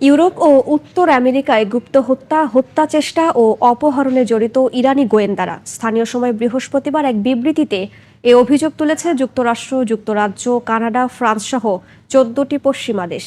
Europe ও উত্তর আমেরিকায় গুপ্ত হত্যা হত্যা চেষ্টা ও অপহরণে জড়িত ইরানি গোয়েন্দারা। স্থানীয় সময় বৃহস্পতিবার এক বিবৃতিতে এ অভিযোগ তুলেছে যুক্তরাষ্ট্র, যুক্তরাজ্য, কানাডা, ফ্রান্স সহ চোদ্দটি পশ্চিমা দেশ।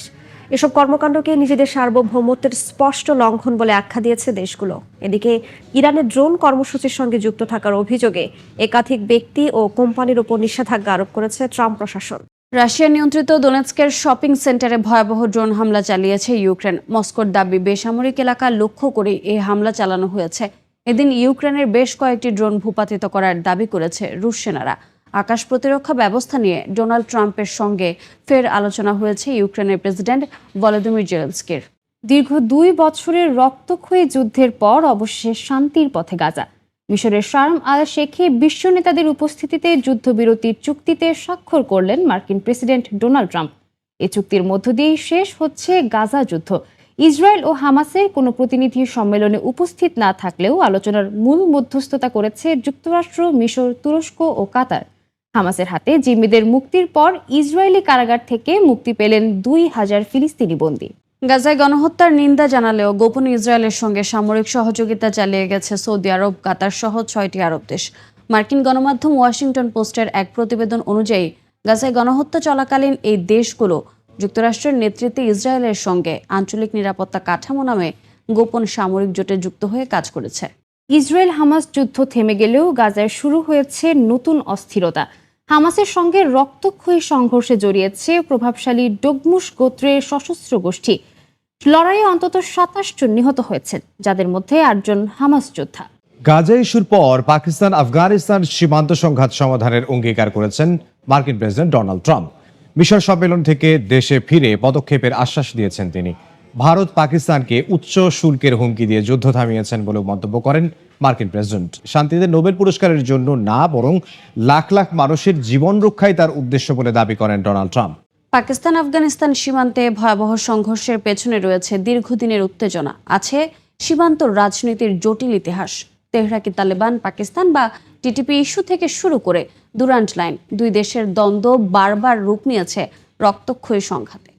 এসব কর্মকাণ্ডকে নিজেদের সার্বভৌমত্বের স্পষ্ট লঙ্ঘন বলে আখ্যা দিয়েছে দেশগুলো। এদিকে ইরানের ড্রোন কর্মসূচির সঙ্গে যুক্ত থাকার অভিযোগে একাধিক ব্যক্তি ও কোম্পানির উপর নিষেধাজ্ঞা আরোপ করেছে ট্রাম্প প্রশাসন। রাশিয়া নিয়ন্ত্রিত দোনেৎস্কের শপিং সেন্টারে ভয়াবহ ড্রোন হামলা চালিয়েছে ইউক্রেন। মস্কোর দাবি, বেসামরিক এলাকা লক্ষ্য করে এই হামলা চালানো হয়েছে। এদিন ইউক্রেনের বেশ কয়েকটি ড্রোন ভূপাতিত করার দাবি করেছে রুশ সেনারা। আকাশ প্রতিরক্ষা ব্যবস্থা নিয়ে ডোনাল্ড ট্রাম্পের সঙ্গে ফের আলোচনা হয়েছে ইউক্রেনের প্রেসিডেন্ট ভলোদিমির জেলেন্সকির। দীর্ঘ দুই বছরের রক্তক্ষয়ী যুদ্ধের পর অবশেষে শান্তির পথে গাজা। মিশরের শারম আল শেখে বিশ্ব নেতাদের উপস্থিতিতে যুদ্ধবিরতির চুক্তিতে স্বাক্ষর করলেন মার্কিন প্রেসিডেন্ট ডোনাল্ড ট্রাম্প। এ চুক্তির মধ্য দিয়েই শেষ হচ্ছে গাজা যুদ্ধ। ইসরায়েল ও হামাসের কোনো প্রতিনিধি সম্মেলনে উপস্থিত না থাকলেও আলোচনার মূল মধ্যস্থতা করেছে যুক্তরাষ্ট্র, মিশর, তুরস্ক ও কাতার। হামাসের হাতে জিম্মিদের মুক্তির পর ইসরায়েলি কারাগার থেকে মুক্তি পেলেন দুই হাজার ফিলিস্তিনি বন্দী। গাজায় গণহত্যার নিন্দা জানালেও গোপন ইসরায়েলের সঙ্গে সামরিক সহযোগিতা চালিয়ে গেছে সৌদি আরব, কাতার সহ ছয়টি আরব দেশ। মার্কিন গণমাধ্যম ওয়াশিংটন পোস্টের এক প্রতিবেদন অনুযায়ী, গাজায় গণহত্যা চলাকালীন এই দেশগুলো যুক্তরাষ্ট্রের নেতৃত্বে ইসরায়েলের সঙ্গে আঞ্চলিক নিরাপত্তা কাঠামো নামে গোপন সামরিক জোটে যুক্ত হয়ে কাজ করেছে। ইসরায়েল হামাস যুদ্ধ থেমে গেলেও গাজায় শুরু হয়েছে নতুন অস্থিরতা। হামাসের সঙ্গে রক্তক্ষয়ী সংঘর্ষে জড়িয়েছে প্রভাবশালী ডগমুশ গোত্রের সশস্ত্র গোষ্ঠী। লড়াইয়ে অন্তত সাতাশ জন নিহত হয়েছেন, যাদের মধ্যে আটজন হামাস যোদ্ধা। গাজা ইস্যুর পর পাকিস্তান, আফগানিস্তান সীমান্ত সংঘাত সমাধানের অঙ্গীকার করেছেন মার্কিন প্রেসিডেন্ট ডোনাল্ড ট্রাম্প। মিশর সম্মেলন থেকে দেশে ফিরে পদক্ষেপের আশ্বাস দিয়েছেন তিনি। ভারত পাকিস্তানকে উচ্চ শুল্কের হুমকি দিয়ে যুদ্ধ থামিয়েছেন বলে মন্তব্য করেন মার্কিন প্রেসিডেন্ট। শান্তিতে নোবেল পুরস্কারের জন্য না, বরং লাখ লাখ মানুষের জীবন রক্ষাই তার উদ্দেশ্য বলে দাবি করেন ডোনাল্ড ট্রাম্প। পাকিস্তান, আফগানিস্তান সীমান্তে ভয়াবহ সংঘর্ষের পেছনে রয়েছে দীর্ঘদিনের উত্তেজনা। আছে সীমান্ত রাজনীতির জটিল ইতিহাস। তেহরাকি তালেবান, পাকিস্তান বা টিটিপি ইস্যু থেকে শুরু করে দুরান্ট লাইন। দুই দেশের দ্বন্দ্ব বারবার রূপ নিয়েছে রক্তক্ষয়ী সংঘাতে।